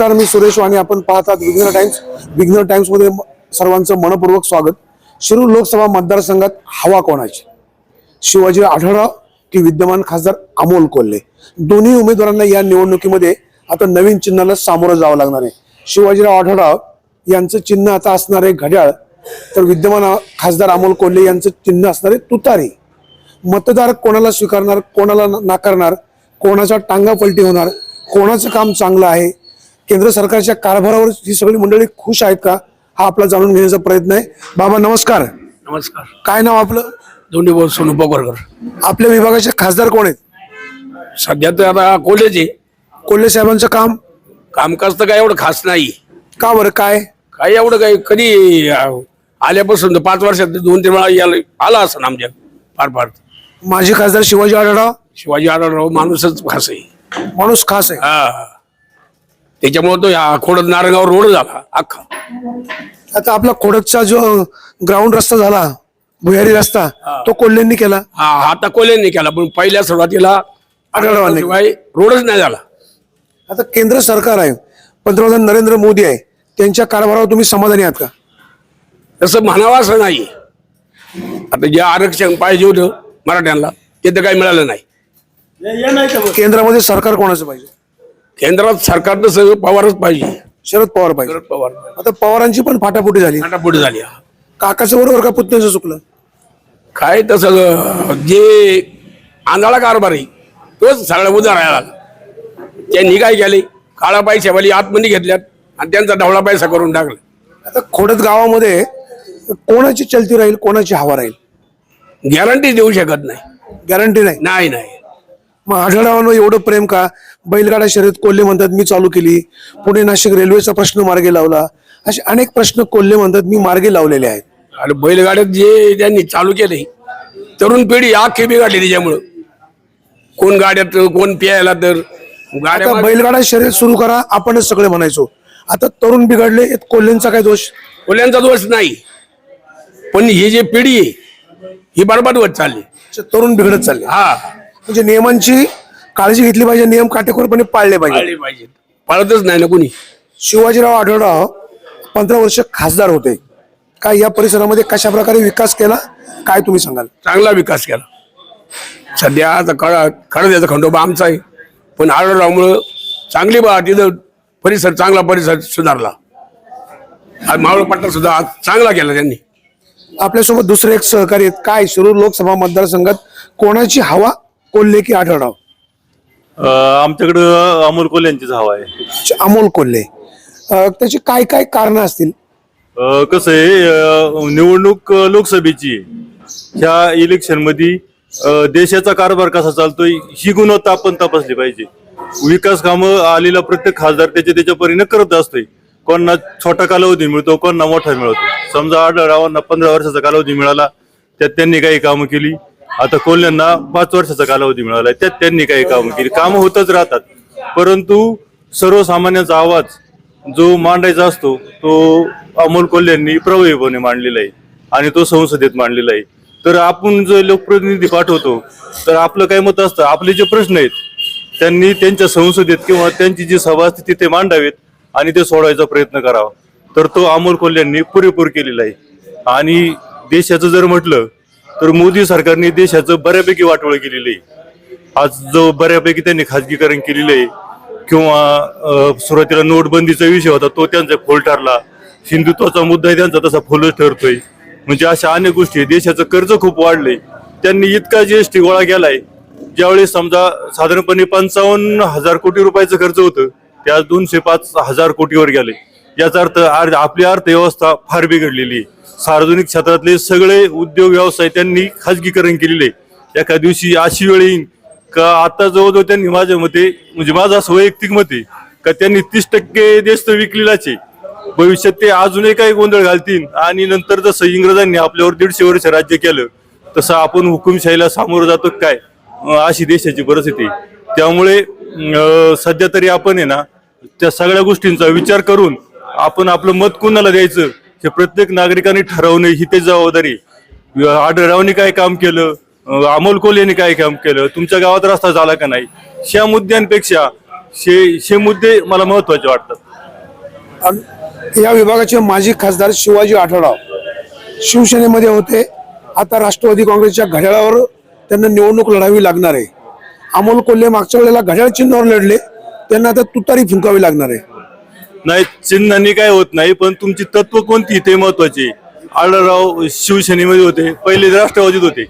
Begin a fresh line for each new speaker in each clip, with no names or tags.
नमस्कार मी सुरेश वाणी. आपण पाहतात विघ्न टाइम्स. विघ्न टाइम्समध्ये सर्वांचं मनपूर्वक स्वागत. शिरूर लोकसभा मतदारसंघात हवा कोणाची? शिवाजी आढळराव की विद्यमान खासदार अमोल कोल्हे? दोन्ही उमेदवारांना या निवडणुकीमध्ये आता नवीन चिन्हाला सामोरं जावं लागणार आहे. शिवाजीराव आढळराव यांचं चिन्ह आता असणार आहे घड्याळ. तर विद्यमान खासदार अमोल कोल्हे यांचं चिन्ह असणार आहे तुतारी. मतदार कोणाला स्वीकारणार कोणाला नाकारणार कोणाचा टांगा पलटी होणार कोणाचं काम चांगलं आहे केंद्र सरकारच्या कारभारावर ही सगळी मंडळी खुश आहेत का? हा आपला जाणून घेण्याचा प्रयत्न आहे. बाबा नमस्कार.
नमस्कार.
काय नाव आपलं?
दोन्ही बोल सोनू पगोरकर
आपल्या विभागाचे खासदार कोण आहेत?
सध्या तर आता कॉलेज आहे.
कोल्हे साहेबांचं काम?
कामकाज तर काय एवढं खास नाही.
का बरं? काय?
काय एवढं काही कधी आल्यापासून तर पाच वर्षात दोन तीन वेळा याला आला असं आमच्या फार फार
माजी खासदार शिवाजी आढळराव?
शिवाजी आढळराव माणूसच खास आहे.
माणूस खास आहे.
हा. त्याच्यामुळे तो या खोडद नारगाव रोड झाला अख्खा.
आता आपला खोडकचा जो ग्राउंड रस्ता झाला भुयारी रस्ता तो कोल्हेंनी केला?
हा आता कोल्यांनी केला पण पहिल्या सुरुवातीला. शिवाय रोडच नाही झाला.
आता केंद्र सरकार आहे पंतप्रधान नरेंद्र मोदी आहे त्यांच्या कारभारावर तुम्ही समाधानी आहात का?
तसं म्हणावं असं नाही. आता जे आरक्षण पाहिजे होतं मराठ्यांना ते तर काही मिळालं नाही.
केंद्रामध्ये सरकार कोणाचं पाहिजे?
केंद्रात सरकारनं सगळं पवारच पाहिजे.
शरद पवार पाहिजे.
शरद पवार
आता पवारांची पण फाटाफुटी झाली.
पुढे झाली
काकाचं बरोबर का पुतण्याचं चुकलं?
काय तसं जे आंधळा कारभार आहे तोच सगळा उदा राहिला त्यांनी काय केले काळा पैशावाली आतमध्ये घेतल्यात आणि त्यांचा ढवळा पैसा करून टाकला.
आता खोडत गावामध्ये कोणाची चलती राहील कोणाची हवा राहील?
गॅरंटी देऊ शकत नाही.
गॅरंटी नाही?
नाही नाही.
मग आढळरावांवर एवढं प्रेम का? बैलगाडा शर्यत कोल्हे म्हणतात मी चालू केली. पुणे नाशिक रेल्वेचा प्रश्न मार्गी लावला. असे अनेक प्रश्न कोल्हे म्हणतात मी मार्गी लावलेले आहेत.
आणि बैलगाड्यात जे त्यांनी चालू केले तरुण पिढी आखी बिघडली त्याच्यामुळं. कोण गाड्यात कोण प्यायला तर. गाड्या
बैलगाडा शर्यत सुरू करा आपणच सगळे म्हणायचो. आता तरुण बिघडले यात कोल्हेंचा काय दोष?
कोल्यांचा दोष नाही. पण ही जी पिढी आहे ही बरबाद होत चालली.
तरुण बिघडत चालले.
हा.
म्हणजे नियमांची काळजी घेतली पाहिजे नियम काटेकोरपणे पाळले पाहिजे
पाळतच नाही ना कोणी?
शिवाजीराव आढळराव पंधरा वर्ष खासदार होते. काय या परिसरामध्ये कशा प्रकारे विकास केला? काय तुम्ही सांगाल?
चांगला विकास केला. सध्या आता कळ खडद्याचा खंडोबा आमचा आहे. पण आढळरावमुळं चांगली बा तिथं परिसर चांगला परिसर सुधारला. आज मावळ पट्टा सुद्धा आज चांगला केला त्यांनी.
आपल्यासोबत दुसरे एक सहकारी आहेत. काय? शिरूर लोकसभा मतदारसंघात कोणाची हवा कोल्हे की आढळराव?
अ, आमच्याकडं अमोल कोल यांचीच हवा आहे.
अमोल कोल्हे. अं, त्याची काय काय कारण असतील?
अ, कसं आहे अ, निवडणूक अ, लोकसभेची आहे. ह्या इलेक्शनमध्ये देशाचा कारभार कसा चालतोय ही गुणवत्ता आपण तपासली पाहिजे. विकास कामं आलेला प्रत्येक खासदार त्याच्या त्याच्या परीने करत असतोय. कोणाला छोटा कालावधी मिळतो कोणाला मोठा मिळतो. समजा आढळरावांना पंधरा वर्षाचा कालावधी मिळाला त्यात त्यांनी काही कामं केली. आता कोल्ह्यांना पाच वर्षाचा कालावधी मिळाला त्यात त्यांनी काही कामं केली. कामं होतच राहतात. परंतु सर्वसामान्यांचा आवाज जो मांडायचा असतो तो अमोल कोल्ह्यांनी प्रभावीपणे मांडलेला आहे आणि तो संसदेत मांडलेला आहे. तर आपण जो लोकप्रतिनिधी पाठवतो तर आपलं काय मत असतं? आपले जे प्रश्न आहेत त्यांनी त्यांच्या संसदेत किंवा त्यांची जी सभा असते तिथे मांडावेत आणि ते सोडवायचा प्रयत्न करावा. तर तो अमोल कोल्ह्यांनी पुरेपूर केलेला आहे. आणि देशाचं जर म्हटलं तर मोदी सरकारने देशाचं बऱ्यापैकी वाटोळ केलेलं आहे. आज जो बऱ्यापैकी त्यांनी खाजगीकरण केलेलं आहे किंवा सुरुवातीला नोटबंदीचा विषय होता तो त्यांचा फोल ठरला. हिंदुत्वाचा मुद्दा आहे त्यांचा तसा फोलच ठरतोय. म्हणजे अशा अनेक गोष्टी देशाचं कर्ज खूप वाढलंय. त्यांनी इतका जीएसटी गोळा केलाय ज्यावेळेस समजा साधारणपणे पंचावन्न हजार कोटी रुपयाचं खर्च होतं त्या आज दोनशे पाच हजार कोटीवर गेले याचा अर्थ आपली अर्थव्यवस्था फार बिघडलेली आहे. सार्वजनिक क्षेत्रातले सगळे उद्योग व्यवसाय त्यांनी खाजगीकरण केलेले आहे. एका दिवशी अशी वेळ येईन का आता जवळजवळ त्यांनी माझ्या मते म्हणजे माझं असं वैयक्तिक मते का त्यांनी तीस टक्के देश तर विकलेलाच आहे. भविष्यात ते अजूनही काही गोंधळ घालतील आणि नंतर जसं इंग्रजांनी आपल्यावर दीडशे वर्ष राज्य केलं तसं आपण हुकुमशाहीला सामोरं जातो काय? अशी देशाची परिस्थिती त्यामुळे सध्या तरी आपण आहे ना त्या सगळ्या गोष्टींचा विचार करून आपण आपलं मत कुणाला द्यायचं? हे प्रत्येक नागरिकांनी ठरवणं ही ते जबाबदारी. आहे. काय काम केलं? अमोल कोल यांनी काय काम केलं? तुमच्या गावात रस्ता झाला का नाही? ह्या मुद्द्यांपेक्षा शे शे मुद्दे मला महत्त्वाचे वाटतात.
अन- या विभागाचे माजी खासदार शिवाजी आढळराव शिवसेनेमध्ये होते. आता राष्ट्रवादी काँग्रेसच्या घड्याळावर त्यांना निवडणूक लढावी लागणार आहे. अमोल कोल्हे मागच्या वेळेला घड्याळ चिन्हावर लढले. त्यांना आता तुतारी फुंकावी लागणार आहे.
नाही चिन्हांनी काय होत नाही पण तुमची तत्व कोणती? ते महत्त्वाचे. आढळराव शिवसेनेमध्ये होते पहिले राष्ट्रवादीत होते.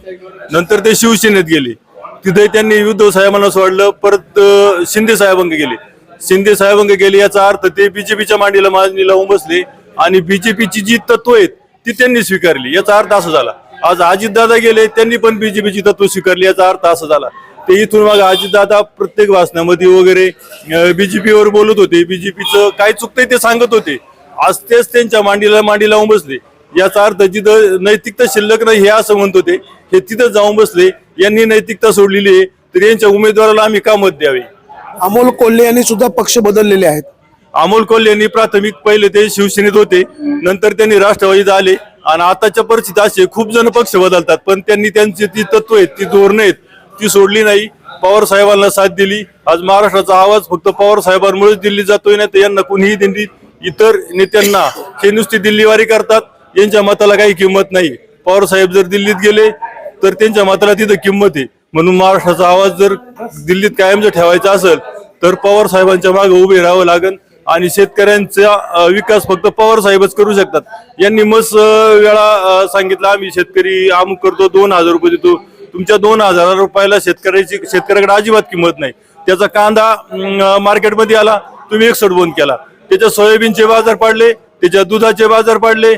नंतर ते शिवसेनेत गेले. तिथे त्यांनी उद्धव साहेबांना सोडलं परत शिंदे साहेबांक गेले. शिंदे साहेबांक गेले याचा अर्थ ते बीजेपीच्या मांडीला मांडणी लावून बसले आणि बीजेपीची जी तत्व आहेत ती त्यांनी स्वीकारली. याचा अर्थ असा झाला. आज अजितदादा गेले त्यांनी पण बीजेपीची तत्व स्वीकारली याचा अर्थ असा झाला. ते इथून मग अजितदादा प्रत्येक भाषणामध्ये वगैरे बीजेपीवर बोलत होते. बीजेपीचं काय चुकतंय ते सांगत होते. आज तेच त्यांच्या मांडीला मांडी लावून बसले. याचा अर्थ जिथं नैतिकता शिल्लक नाही हे असं म्हणत होते हे तिथं जाऊन बसले. यांनी नैतिकता सोडलेली आहे तर यांच्या उमेदवाराला आम्ही का मत द्यावे?
अमोल कोल्हे यांनी सुद्धा पक्ष बदललेले आहेत.
अमोल कोल्हे यांनी प्राथमिक पहिले ते शिवसेनेत होते नंतर त्यांनी राष्ट्रवादीत आले. आणि आताच्या परिस्थितीत असे खूप जण पक्ष बदलतात पण त्यांनी त्यांची ती तत्व आहेत ती धोरणं आहेत ती सोडली नाही. पवार साहेबांना साथ दिली. आज महाराष्ट्राचा आवाज फक्त पवार साहेबांमुळेच दिल्ली जातोय नाही तर यांना कुणीही दिली इतर नेत्यांना हे नुसती दिल्लीवारी करतात. यांच्या मताला काही किंमत नाही. पवार साहेब जर दिल्लीत गेले तर त्यांच्या मताला तिथं किंमत आहे. म्हणून महाराष्ट्राचा आवाज जर दिल्लीत कायमचा ठेवायचा असेल तर पवार साहेबांच्या मागे उभे राहावं लागेल आणि शेतकऱ्यांचा विकास फक्त पवार साहेबच करू शकतात. यांनी मस्त वेळा सांगितलं आम्ही शेतकरी अमुक करतो दोन हजार रुपये देतो. तुमच्या दोन हजार रुपयाला शेतकऱ्याची शेतकऱ्याकडे अजिबात किंमत नाही. त्याचा कांदा मार्केटमध्ये आला तुम्ही एक बंद केला. त्याच्या सोयाबीनचे बाजार पाडले त्याच्या दुधाचे बाजार पाडले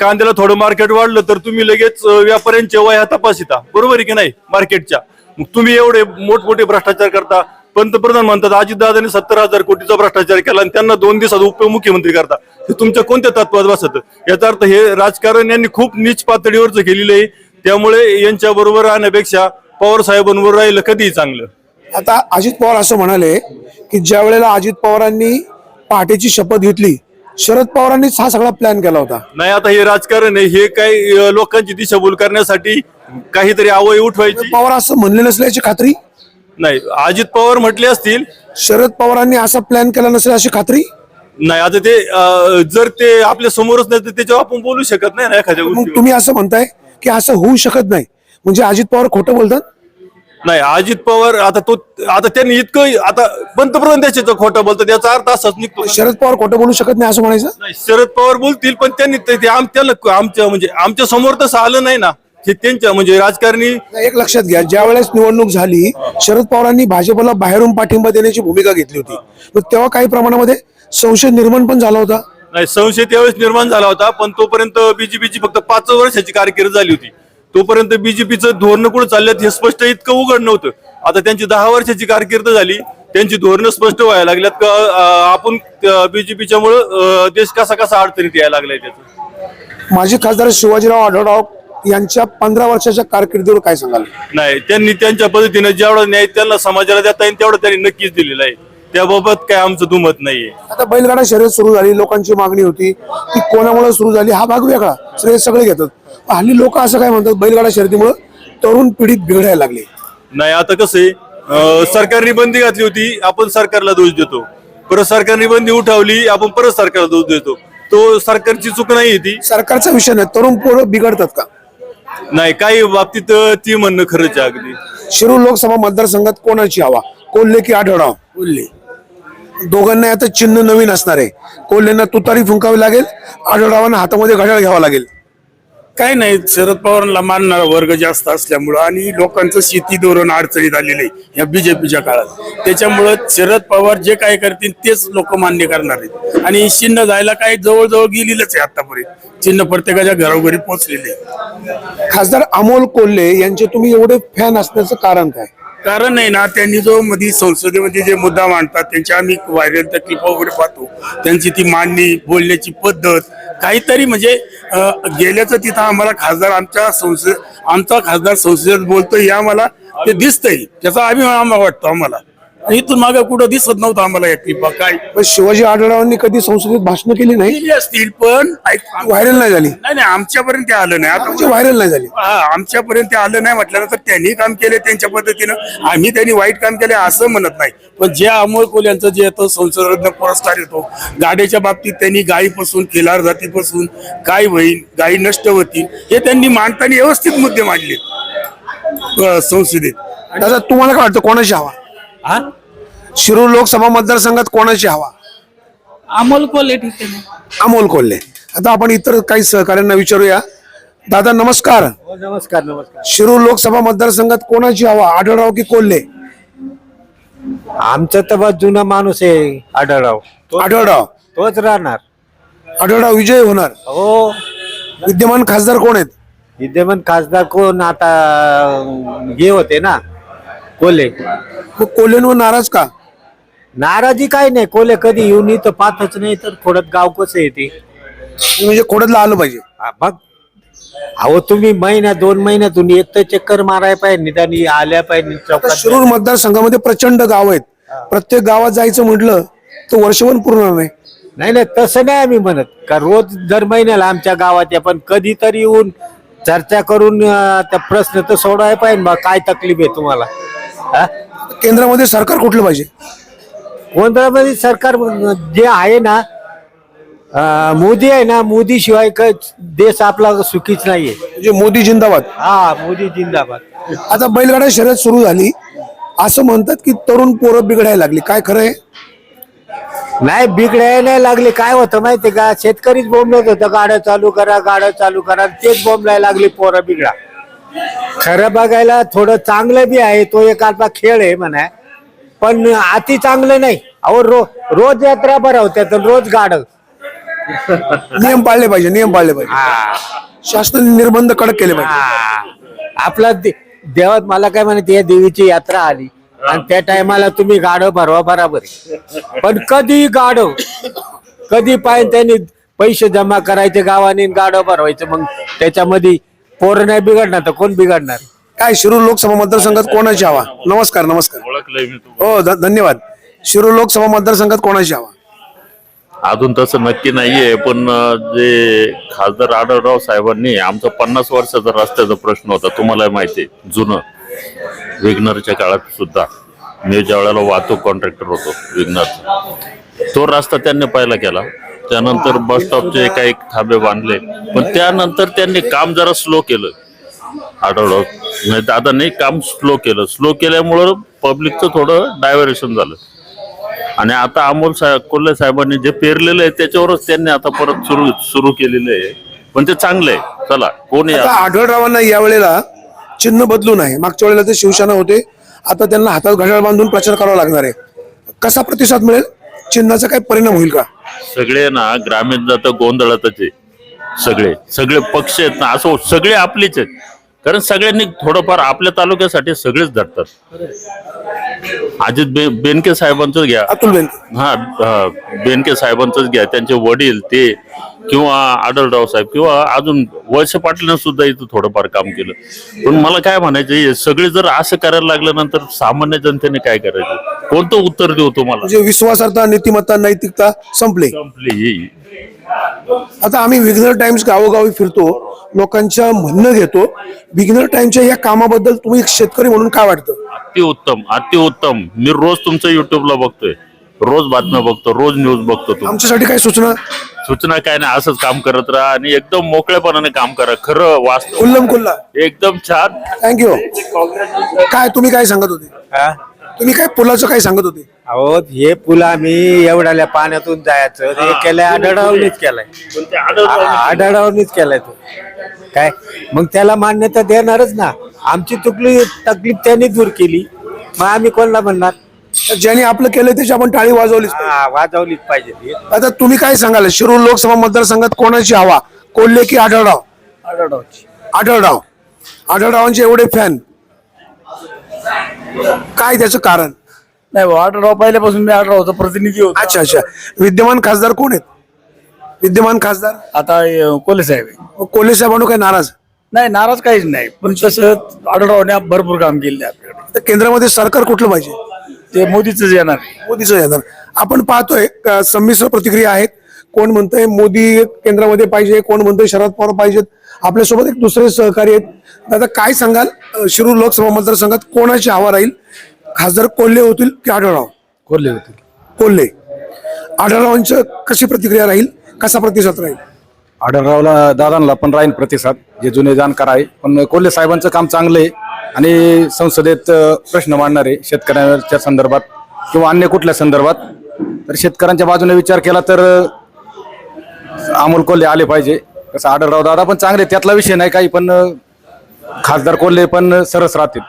कांद्याला थोडं मार्केट वाढलं तर तुम्ही लगेच अं, व्यापाऱ्यांचे वया तपासिता बरोबर आहे की नाही? मार्केटच्या. मग तुम्ही एवढे मोठमोठे भ्रष्टाचार करता. पंतप्रधान म्हणतात अजितदादांनी सत्तर हजार कोटीचा भ्रष्टाचार केला आणि त्यांना दोन दिवसात उपमुख्यमंत्री करता. हे तुमच्या कोणत्या तत्वात बसत? याचा अर्थ हे राजकारण यांनी खूप नीच पातळीवरच केलेलं आहे. त्यामुळे यांच्या बरोबर राहण्यापेक्षा पवार साहेबांबरोबर राहिलं कधीही चांगलं.
आता अजित पवार असं म्हणाले की ज्या वेळेला अजित पवारांनी पहाटेची शपथ घेतली शरद पवारांनीच हा सगळा प्लॅन केला होता.
नाही आता हे राजकारण आहे हे काही लोकांची दिशाभूल करण्यासाठी काहीतरी आवय उठवायची.
पवार असं म्हणले नसल्याची खात्री?
नाही अजित पवार म्हटले असतील.
शरद पवारांनी असा प्लॅन केला नसेल अशी खात्री?
नाही आता ते अं, जर ते आपल्या समोरच नाही तर त्याच्यावर आपण बोलू शकत नाही ना एखाद्या
मग तुम्ही असं म्हणताय की असं होऊ शकत नाही. म्हणजे अजित पवार खोटं बोलतात?
नाही अजित पवार आता तो आता त्यांनी इतकं आता पंतप्रधान त्याच्याचं खोटं बोलतात याचा अर्थ असाच निघतो.
शरद पवार खोटं बोलू शकत नाही असं म्हणायचं?
नाही शरद पवार बोलतील पण त्यांनी ते ते आम त्याला आमच्या म्हणजे आमच्यासमोर तसं आलं नाही ना. हे त्यांच्या म्हणजे राजकारणी
एक लक्षात घ्या ज्या वेळेस निवडणूक झाली शरद पवारांनी भाजपला बाहेरून पाठिंबा देण्याची भूमिका घेतली होती. मग तेव्हा काही प्रमाणामध्ये संशय निर्माण पण झाला होता.
नाही संशय त्यावेळेस निर्माण झाला होता पण तोपर्यंत बीजेपीची फक्त पाच वर्षाची कारकीर्द झाली होती. तोपर्यंत बीजेपीचं धोरण कुठं चालल्यात हे स्पष्ट इतकं उघड नव्हतं. आता त्यांची दहा वर्षाची कारकीर्द झाली त्यांची धोरणं स्पष्ट व्हायला लागल्यात का आपण बीजेपीच्या मुळे देश कसा कसा अडचणीत यायला लागलाय त्याचं?
माजी खासदार शिवाजीराव आढळराव यांच्या पंधरा वर्षाच्या कारकिर्दीवर काय सांगाल?
नाही त्यांनी त्यांच्या पद्धतीने जेवढा न्याय त्यांना समाजाला देता येईल तेवढं त्यांनी नक्कीच दिलेलं आहे. त्याबाबत काय आमचं दुमत नाहीये.
आता बैलगाडा शर्यत सुरू झाली लोकांची मागणी होती ती कोणामुळे सुरू झाली हा भाग वेगळा. श्रेय सगळे घेतात. पण हल्ली लोक असं काय म्हणतात बैलगाडा शर्यतीमुळे तरुण पिढीत बिघडायला लागली.
नाही आता कसं आहे सरकारने बंदी घातली होती आपण सरकारला दोष देतो. परत सरकारने बंदी उठवली आपण परत सरकारला दोष देतो. तो सरकारची चूक नाही ती.
सरकारचा विषय नाही तरुण पोरं बिघडतात का?
नाही काही बाबतीत ती म्हणणं खरंच आहे अगदी.
शिरूर लोकसभा मतदारसंघात कोणाची हवा? कोल्हे की आढळराव? कोल्हे. दोघांना आता चिन्ह नवीन असणार आहे. कोल्हेंना तुतारी फुंकावी लागेल आढळरावांना हातामध्ये घड्याळ घ्यावा लागेल.
काय नाही शरद पवारांना मानणारा वर्ग जास्त असल्यामुळं आणि लोकांचं शेती धोरण अडचणीत आलेलं आहे या बीजेपीच्या काळात. त्याच्यामुळं शरद पवार जे काय करतील तेच लोक मान्य करणार आहेत. आणि चिन्ह जायला काय जवळजवळ गेलेलंच आहे आतापर्यंत. चिन्ह प्रत्येकाच्या घरोघरी पोहोचलेले आहे.
खासदार अमोल कोल्हे यांचे तुम्ही एवढे फॅन असण्याचं कारण काय?
कारण आहे ना त्यांनी जो मध्ये संसदेमध्ये जे मुद्दा मांडतात त्यांच्या आम्ही व्हायरल त्या क्लिप वगैरे पाहतो. त्यांची ती मांडणी बोलण्याची पद्धत काहीतरी म्हणजे गेल्याचं तिथं आम्हाला खासदार आमच्या संसद आमचा खासदार संसदेत बोलतोय हे आम्हाला ते दिसतंय. त्याचा अभिमान आम्हाला वाटतो आम्हाला. इथून मागे कुठं दिसत नव्हतं आम्हाला या क्लिपा काय
पण शिवाजी आढळरावांनी कधी संसदेत भाषण केली नाही?
केली असतील पण ऐक-
व्हायरल नाही झाली.
नाही नाही आमच्यापर्यंत ते आलं नाही. आता
म्हणजे व्हायरल नाही झाली.
हा, आमच्यापर्यंत ते आलं नाही म्हटल्यानंतर त्यांनी काम केले त्यांच्या पद्धतीनं. आम्ही त्यांनी वाईट काम केले असं म्हणत नाही. पण जे अमोल कोल यांचं जे येतं संसदरत्न पुरस्कार येतो गाड्याच्या बाबतीत त्यांनी गायीपासून खिलार जातीपासून काय होईल गायी नष्ट होतील हे त्यांनी मांडताना व्यवस्थित मुद्दे मांडले अं, संसदेत.
दादा तुम्हाला काय वाटतं कोणाची हवा?
हा?
शिरूर लोकसभा मतदारसंघात कोणाची हवा?
अमोल कोल्हे ठीक आहे. ना
अमोल कोल्हे. आता आपण इतर काही सहकार्यांना विचारूया. दादा नमस्कार.
नमस्कार नमस्कार.
शिरूर लोकसभा मतदारसंघात कोणाची हवा? आढळराव की कोल्हे?
आमचं तर बस जुना माणूस आहे आढळराव. तो-
आढळराव.
तोच राहणार.
आढळराव विजय होणार.
हो.
विद्यमान खासदार कोण आहेत?
विद्यमान खासदार कोण? आता अं, हे होते ना कोल्हे.
मग कोल्हेंवर नाराज का?
नाराजी काय नाही कोल्हे कधी येऊन इथं पाहतच नाही तर थोडं गाव कसं येते
म्हणजे खोडतला आलं पाहिजे.
मग अहो तुम्ही महिन्या दोन महिन्यातून एक तर चक्कर मारायला पाहिजे निदान आल्या पाहिजे
आता
चौकात
शिरूर मतदारसंघामध्ये प्रचंड गाव आहेत. प्रत्येक गावात जायचं म्हटलं तर वर्षभर पुरणार नाही.
नाही नाही तसं नाही आम्ही म्हणत. का रोज दर महिन्याला आमच्या गावात या पण कधीतरी येऊन चर्चा करून अं, त्या प्रश्न तर सोडवायला पाहिजे बा काय तकलीफ आहे तुम्हाला? हा?
केंद्रामध्ये सरकार कुठलं पाहिजे?
गोंधळामध्ये सरकार जे आहे ना अं, मोदी आहे ना मोदी शिवाय काय देश आपला सुखीच नाहीये.
म्हणजे मोदी जिंदाबाद.
हा मोदी जिंदाबाद.
आता बैलगाडा शर्यत सुरू झाली. असं म्हणतात की तरुण पोरं बिघडायला लागली. काय खरं आहे?
नाही बिघडायला नाही लागले. काय होतं माहितीये का? शेतकरीच बोंबलत होतं. गाड्या चालू करा गाड्या चालू करा तेच बोंबलायला लागले पोरं बिघडा. खरं बघायला थोडं चांगलं बी आहे. तो एक आता खेळ आहे म्हणा. पण अति चांगलं नाही. अहो रो रोज यात्रा भरवत्यात आणि रोज गाड
नियम पाळले पाहिजे नियम पाळले पाहिजे. शासनाने निर्बंध कडक केले पाहिजे.
आपला दे- देवात मला काय म्हणते या देवीची यात्रा आली आणि त्या टायमाला तुम्ही गाड भरवा बराबर. पण कधी गाड कधी पाहिजे त्यांनी पैसे जमा करायचे गावाने गाड भरवायचं मग त्याच्यामध्ये पोरं नाही बिघडणार तर कोण बिघडणार?
काय शिरूर लोकसभा मतदारसंघात कोणाची हवा? नमस्कार नमस्कार. हो ध- धन्यवाद. शिरूर लोकसभा मतदारसंघात कोणाची हवा?
अजून तसं नक्की नाहीये पण अं, जे खासदार आढळराव साहेबांनी आमचा पन्नास वर्षाचा रस्त्याचा प्रश्न होता तुम्हाला माहिती आहे जुनं. विग्नरच्या काळात सुद्धा. मी ज्या वेळेला वाहतूक कॉन्ट्रॅक्टर होतो विग्नरचा तो रस्ता त्यांनी पहिला केला. त्यानंतर बस स्टॉपचे काही थांबे बांधले. पण त्यानंतर त्यांनी काम जरा स्लो केलं. आढळराव नाही दादांनी काम स्लो केलं. स्लो केल्यामुळं पब्लिकचं थोडं डायव्हर्शन झालं. आणि आता अमोल साहेब कोल्हे साहेबांनी जे पेरलेलं आहे त्याच्यावरच त्यांनी आता परत सुरू सुरू केलेलं आहे. पण ते चांगलं आहे. चला कोणी
आता आढळरावांना यावेळेला चिन्ह बदलून आहे मागच्या वेळेला ते शिवसेना होते. आता त्यांना हातात घड्याळ बांधून प्रचार करावा लागणार आहे. कसा प्रतिसाद मिळेल? चिन्हाचा काय परिणाम होईल का?
सगळे ना ग्रामीण जात गोंधळातच आहे. सगळे. सगळे पक्ष आहेत ना असं सगळे आपलेच आहेत. कारण सगळ्यांनी थोडंफार आपल्या तालुक्यासाठी सगळेच धरतात. अजित बे बेनके साहेबांचं घ्या.
अतुल
हा हा, बेनके साहेबांचंच घ्या. त्यांचे वडील ते किंवा आढळराव साहेब किंवा अजून वळसे पाटलांनी सुद्धा इथं थोडंफार काम केलं. पण मला काय म्हणायचं हे सगळे जर असं करायला लागल्यानंतर सामान्य जनतेने काय करायचं? कोणतं उत्तर देऊ तुम्हाला?
म्हणजे विश्वासार्हता नीतिमत्ता नैतिकता संपली.
संपली. ही
आता आम्ही विग्नर टाइम्स गावोगावी फिरतो लोकांच्या म्हणणं घेतो. विग्नर टाइम्सच्या या कामाबद्दल तुम्ही एक शेतकरी म्हणून काय वाटतं?
अतिउत्तम अतिउत्तम मी रोज तुमचं युट्यूबला बघतोय. रोज बातम्या बघतो रोज न्यूज बघतो तुम्ही
आमच्यासाठी काय सूचना?
सूचना काय नाही असंच काम करत राहा आणि एकदम मोकळेपणाने काम करा. खरं वास्तव.
उल्लम कुल्ला.
एकदम छान.
थँक्यू काय तुम्ही काय सांगत होते? तुम्ही काय पुलाचं काय सांगत होते?
अहो हे पुल आम्ही एवढ्याल्या पाण्यातून जायचं. हे केलंय आढळावनीच केलंय. आढळावनीच केलाय. तो. काय? मग त्याला मान्यता देणारच ना. आमची तुकली तकलीफ त्यांनी दूर केली. मग आम्ही कोणाला म्हणणार?
तर ज्यांनी आपलं केलं त्याची आपण टाळी वाजवलीच पाहिजे.
हा, वाजवलीच पाहिजे ती.
आता तुम्ही काय सांगाल? शिरूर लोकसभा मतदारसंघात कोणाची हवा? कोल्हे की आढळराव? आढळराव. आढळरावांचे एवढे फॅन काय त्याचं कारण?
नाही आठराव पहिल्यापासून मी आठरावचा प्रतिनिधी होतो.
अच्छा अच्छा. विद्यमान खासदार कोण आहेत? विद्यमान खासदार?
आता अं, कोल्हे साहेब आहे.
मग कोल्हे साहेबांनो काय नाराज?
नाही नाराज काहीच नाही. पण तसं आढळरावने भरपूर काम केले आपल्याकडे.
तर केंद्रामध्ये सरकार कुठलं पाहिजे?
ते मोदीच येणार
मोदीचं येणार. आपण पाहतोय संमिश्र प्रतिक्रिया आहेत. कोण म्हणतंय मोदी केंद्रामध्ये पाहिजे कोण म्हणतंय शरद पवार पाहिजेत आपल्यासोबत एक दुसरे सहकारी आहेत. दादा काय सांगाल? शिरूर लोकसभा मतदारसंघात कोणाची हवा राहील? खासदार कोल्हे होतील की आढळराव?
कोल्हे होते
कोल्हे. आढळरावांचं कशी प्रतिक्रिया राहील? कसा प्रतिसाद राहील?
आढळरावला दादांना पण राहील प्रतिसाद जे जुने जाणकार आहे. पण कोल्हे साहेबांचं काम चांगलं आहे आणि संसदेत प्रश्न मांडणारे शेतकऱ्यांच्या संदर्भात किंवा अन्य कुठल्या संदर्भात. तर शेतकऱ्यांच्या बाजूने विचार केला तर अमोल कोल्हे आले पाहिजे. कसं आढळराव दादा पण चांगले त्यातला विषय नाही काही पण खासदार कोल्हे पण सरस राहतील.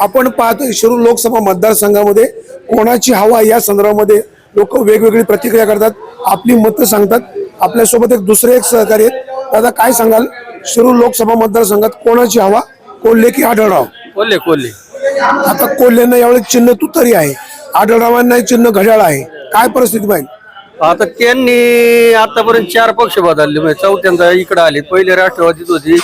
आपण पाहतोय शिरूर लोकसभा मतदारसंघामध्ये कोणाची हवा या संदर्भामध्ये लोक वेगवेगळी प्रतिक्रिया करतात आपली मतं सांगतात. आपल्यासोबत एक दुसरे एक सहकारी आहेत. दादा काय सांगाल? शिरूर लोकसभा मतदारसंघात कोणाची हवा? कोल्हे की आढळराव?
कोल्हे कोल्हे.
आता कोल्हेंना यावेळी चिन्ह तुतारी आहे. आढळरावांना चिन्ह घड्याळ आहे. काय परिस्थिती पाहिजे
आता त्यांनी आतापर्यंत चार पक्ष बदलले. म्हणजे चौथ्यांदा इकडे आले. पहिले राष्ट्रवादीत होती.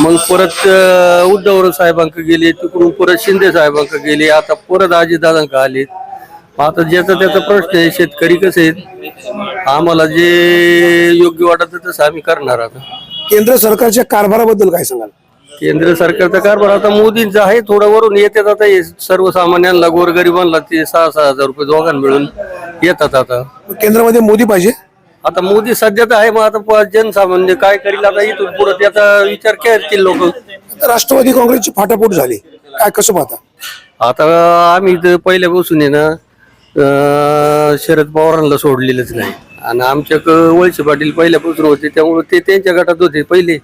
मग परत अं, उद्धव साहेबांक गेले. तिकडून परत शिंदे साहेबांक गेले. आता परत अजितदादांक आले आता ज्याचा त्याचा प्रश्न आहे शेतकरी कसे आहेत? आम्हाला जे योग्य वाटत तसं आम्ही करणार आता.
केंद्र सरकारच्या कारभाराबद्दल काय सांगाल?
केंद्र सरकारचा कारभार आता मोदींचा आहे. थोडं वरून येतात आता हे सर्वसामान्यांना गोरगरिबांना ते सहा सहा हजार रुपये दोघां मिळून येतात आता.
केंद्रामध्ये मोदी पाहिजे?
आता मोदी सध्या तर आहे मग आता प- जनसामान्य काय करील आता इथून पुढे त्याचा विचार करतील लोक?
आता राष्ट्रवादी काँग्रेसची फाटाफूट झाली. काय कसं पाहता?
आता आम्ही इथं पहिल्यापासून आहे ना अं, शरद पवारांना सोडलेलंच नाही. आणि आमच्या वळसे पाटील पहिल्यापासून होते त्यामुळे ते त्यांच्या गटात होते पहिले.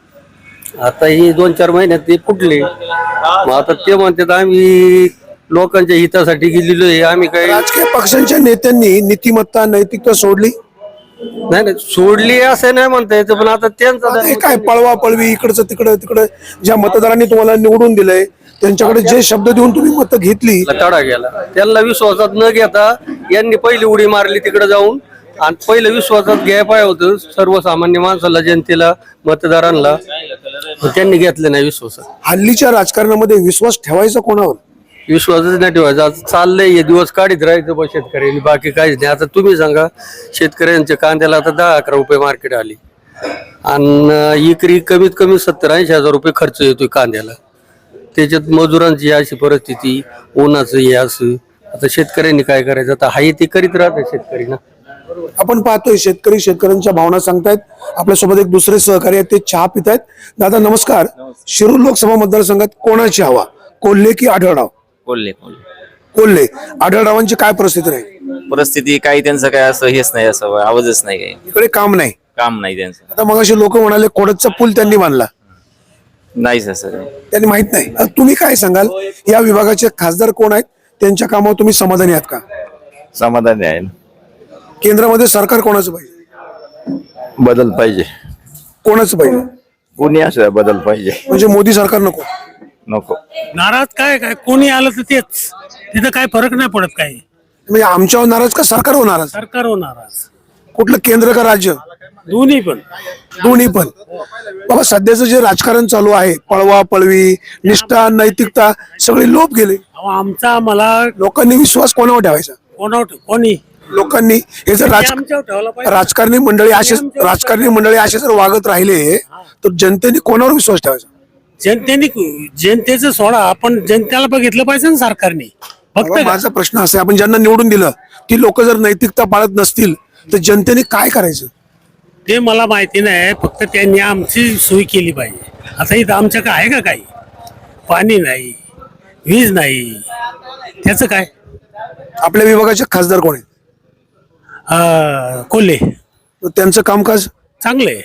आता ही दोन चार महिन्यात ते फुटले. मग आता ते म्हणतात आम्ही लोकांच्या हितासाठी गेलेलो आहे. आम्ही काय
राजकीय पक्षांच्या नेत्यांनी नीतिमत्ता नैतिकता सोडली?
नाही नाही सोडली असं नाही म्हणता येतं पण आता त्यांचा
आता हे काय पळवा पळवी इकडचं तिकडं तिकडं ज्या मतदारांनी तुम्हाला निवडून दिलंय त्यांच्याकडे जे शब्द देऊन तुम्ही मतं घेतली
तडा गेला. त्यांना विश्वासात न घेता यांनी पहिली उडी मारली तिकडे जाऊन. आणि पहिलं विश्वासात घ्याय पाहिजे होतं. सर्वसामान्य माणसाला जनतेला मतदारांना. त्यांनी घेतलं नाही विश्वासात.
हल्लीच्या राजकारणामध्ये विश्वास ठेवायचा कोणावर?
विश्वासच नाही ठेवायचा. आता चाललंय हे दिवस काढीत राहायचं बा शेतकऱ्यांनी बाकी काहीच नाही. आता तुम्ही सांगा शेतकऱ्यांच्या कांद्याला आता दहा अकरा रुपये मार्केट आली. आणि इकरी कमीत कमी सत्तर ऐंशी हजार रुपये खर्च येतोय कांद्याला. त्याच्यात मजुरांची अशी परिस्थिती उन्हाचं हे असं. आता शेतकऱ्यांनी काय करायचं? आता हाही ते करीत राहतात शेतकरी ना.
आपण पाहतोय शेतकरी शेतकऱ्यांच्या भावना सांगतायत. आपल्यासोबत एक दुसरे सहकारी आहेत ते चहा पित आहेत दादा नमस्कार. शिरूर लोकसभा मतदारसंघात कोणाची हवा? कोल्हे की आढळराव?
कोल्हे कोल्हे.
कोल्हे. आढळरावांची काय परिस्थिती राहील?
परिस्थिती काही त्यांचं काय असं हेच नाही असं आवाजच नाही काही.
इकडे काम नाही.
काम नाही त्यांचं.
आता मग असे लोक म्हणाले कोडतचा पूल त्यांनी बांधला.
नाहीच असं काही.
त्यांनी माहीत नाही. आता तुम्ही काय सांगाल? या विभागाचे खासदार कोण आहेत? त्यांच्या कामावर तुम्ही समाधानी आहात का?
समाधानी आहे.
केंद्रामध्ये सरकार कोणाचं पाहिजे?
बदल पाहिजे.
कोणाचं पाहिजे?
कोणी असं बदल पाहिजे.
म्हणजे मोदी सरकार नको.
नको.
नाराज काय काय? कोणी आलं तर तेच. तिथं काय फरक नाही पडत काही.
म्हणजे आमच्यावर नाराज का सरकारवर नाराज?
सरकारवर नाराज.
कुठलं केंद्र का राज्य?
दोन्ही पण.
दोन्ही पण. बाबा सध्याचं जे राजकारण चालू आहे पळवा पळवी निष्ठा नैतिकता सगळे लोप गेले.
अहो, आमचा आम्हाला
लोकांनी विश्वास कोणावर ठेवायचा?
कोणावर कोणी?
लोकांनी हे जर राज राजकारणी मंडळी असे राजकारणी मंडळी असे जर वागत राहिले तर जनतेने कोणावर विश्वास ठेवायचा?
जनतेने जनतेचं सोडा आपण जनतेला बघितलं पाहिजे ना सरकारने. फक्त
माझा प्रश्न असा आहे आपण ज्यांना निवडून दिलं ती लोक जर नैतिकता पाळत नसतील तर जनतेने काय करायचं?
ते मला माहिती नाही फक्त त्यांनी आमची सोय केली पाहिजे. आता इथं आमच्याकडे आहे का काही? पाणी नाही वीज नाही. त्याचं काय?
आपल्या विभागाचे खासदार कोण आहेत?
अं, कोल्हे.
त्यांचं कामकाज?
चांगलं आहे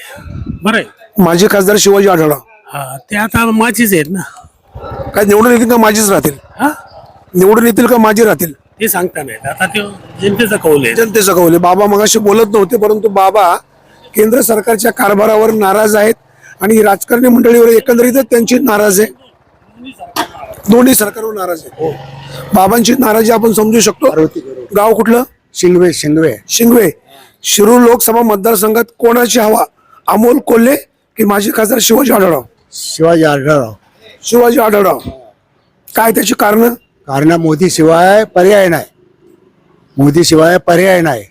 बरं आहे.
माजी खासदार शिवाजी आढळराव
हा ते आता माझीच आहेत ना.
काय निवडून येतील का माझीच राहतील?
हा?
निवडून येतील का माझी राहतील?
ते सांगता नाहीत आता ते जनतेचा कौल आहे.
जनतेचं कौल आहे. बाबा मगाशी बोलत नव्हते परंतु बाबा केंद्र सरकारच्या कारभारावर नाराज आहेत आणि राजकारणी मंडळीवर एकंदरीतच त्यांची नाराज आहे. दोन्ही सरकारवर नाराज आहे. बाबांची नाराजी आपण समजू शकतो. गाव कुठलं?
शिंगवे शिंगवे
शिंगवे शिरूर लोकसभा मतदारसंघात कोणाची हवा? अमोल कोल्हे की माजी खासदार शिवाजी आढळराव?
शिवाजी आढळराव.
शिवाजी आढळराव. काय त्याची कारण?
कारण मोदी शिवाय पर्याय नाही.
मोदीशिवाय पर्याय नाही.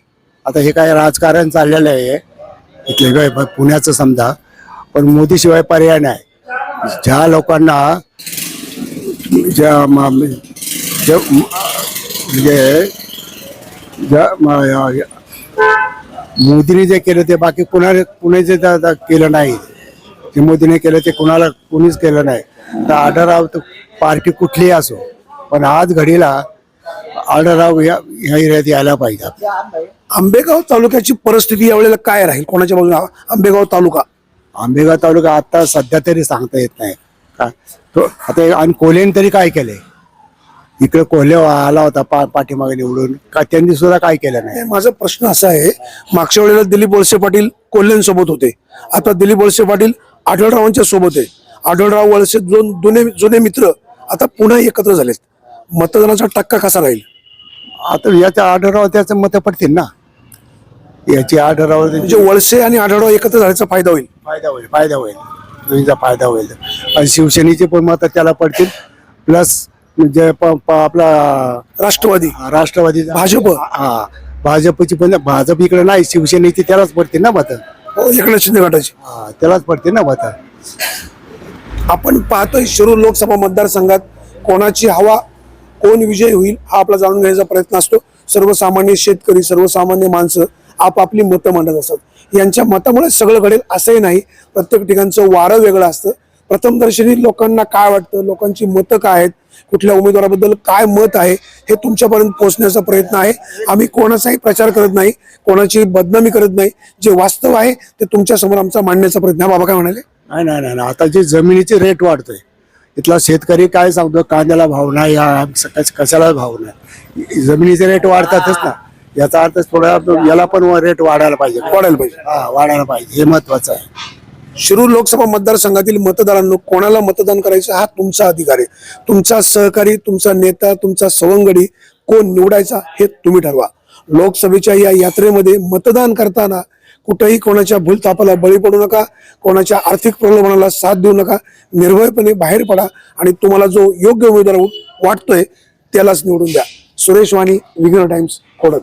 आता हे काय राजकारण चाललेलं आहे. इथले काय प- पुण्याचं समजा. पण मोदीशिवाय पर्याय नाही. ज्या लोकांना ज्या म- म- ज्या म्हणजे मोदीने जे केलं ते बाकी कुणाला कुणाचे केलं नाही. जे मोदीने केलं ते कुणाला कुणीच केलं नाही. तर आढळराव तर पार्टी कुठलीही असो पण आज घडीला आढळराव या एरियात यायला पाहिजे.
आंबेगाव तालुक्याची परिस्थिती यावेळेला काय राहील? कोणाच्या बाजूने आंबेगाव तालुका?
आंबेगाव तालुका आता सध्या तरी सांगता येत नाही. का? तो आता आणि कोल्हेने तरी काय केलंय? इकडे कोल्हे आला होता पा पाठीमागे निवडून. का त्यांनी सुद्धा काय केलं नाही?
माझा प्रश्न असा आहे मागच्या वेळेला दिलीप वळसे पाटील कोल्ह्यांसोबत होते. आता दिलीप वळसे पाटील आढळरावांच्या सोबत आहे. आढळराव वळसे दोन जुने जुने मित्र आता पुन्हा एकत्र झालेत. मतदानाचा टक्का कसा राहील?
आता याच्या आढळराव त्याचं मत पडतील ना? याची आढळराव
म्हणजे वळसे आणि आढळराव एकत्र झाल्याचा फायदा होईल.
फायदा होईल फायदा होईल. दोन्हीचा फायदा होईल. आणि शिवसेनेचे पण मत त्याला पडतील. प्लस म्हणजे प- प- आपला
राष्ट्रवादी.
राष्ट्रवादी.
भाजप.
हा भाजपची पण भाजप इकडे नाही शिवसेनेची त्यालाच पडतील ना मत.
एकनाथ शिंदे गटाची.
हा त्यालाच पडतील ना मत.
आपण पाहतोय शिरूर लोकसभा मतदारसंघात कोणाची हवा कोण विजय होईल हा आपला जाणून घेण्याचा प्रयत्न असतो. सर्वसामान्य शेतकरी सर्वसामान्य माणसं आपापली मतं मांडत असतात. यांच्या मतामुळे सगळं घडेल असंही नाही. प्रत्येक ठिकाणचं वारं वेगळं असतं. प्रथमदर्शनी लोकांना काय वाटतं? लोकांची मतं काय आहेत? कुठल्या उमेदवाराबद्दल काय मत आहे? हे तुमच्यापर्यंत पोहोचण्याचा प्रयत्न आहे. आम्ही कोणाचाही प्रचार करत नाही कोणाची बदनामी करत नाही. जे वास्तव आहे ते तुमच्यासमोर आमचा मांडण्याचा प्रयत्न आहे. बाबा काय म्हणाले?
नाही नाही नाही. आता जे जमिनीचे रेट वाढतोय इथला शेतकरी काय सांगतो? कांद्याला भाव नाही या कश- कशाला भाव नाही? जमिनीचे रेट वाढतातच ना. याचा अर्थ थोडा याला पण रेट वाढायला पाहिजे.
वाढायला पाहिजे.
हा वाढायला पाहिजे. हे महत्वाचं आहे.
शिरूर लोकसभा मतदारसंघातील मतदारांनो कोणाला मतदान करायचं हा तुमचा अधिकार आहे. तुमचा सहकारी तुमचा नेता तुमचा सवंगडी कोण निवडायचा हे तुम्ही ठरवा. लोकसभेच्या या यात्रेमध्ये मतदान करताना कुठेही कोणाच्या भूलतापाला बळी पडू नका कोणाच्या आर्थिक प्रलोभनाला साथ देऊ नका निर्भयपणे बाहेर पडा आणि तुम्हाला जो योग्य उमेदवार वाटतोय त्यालाच निवडून द्या. सुरेश वाणी विघ्न टाइम्स खोडद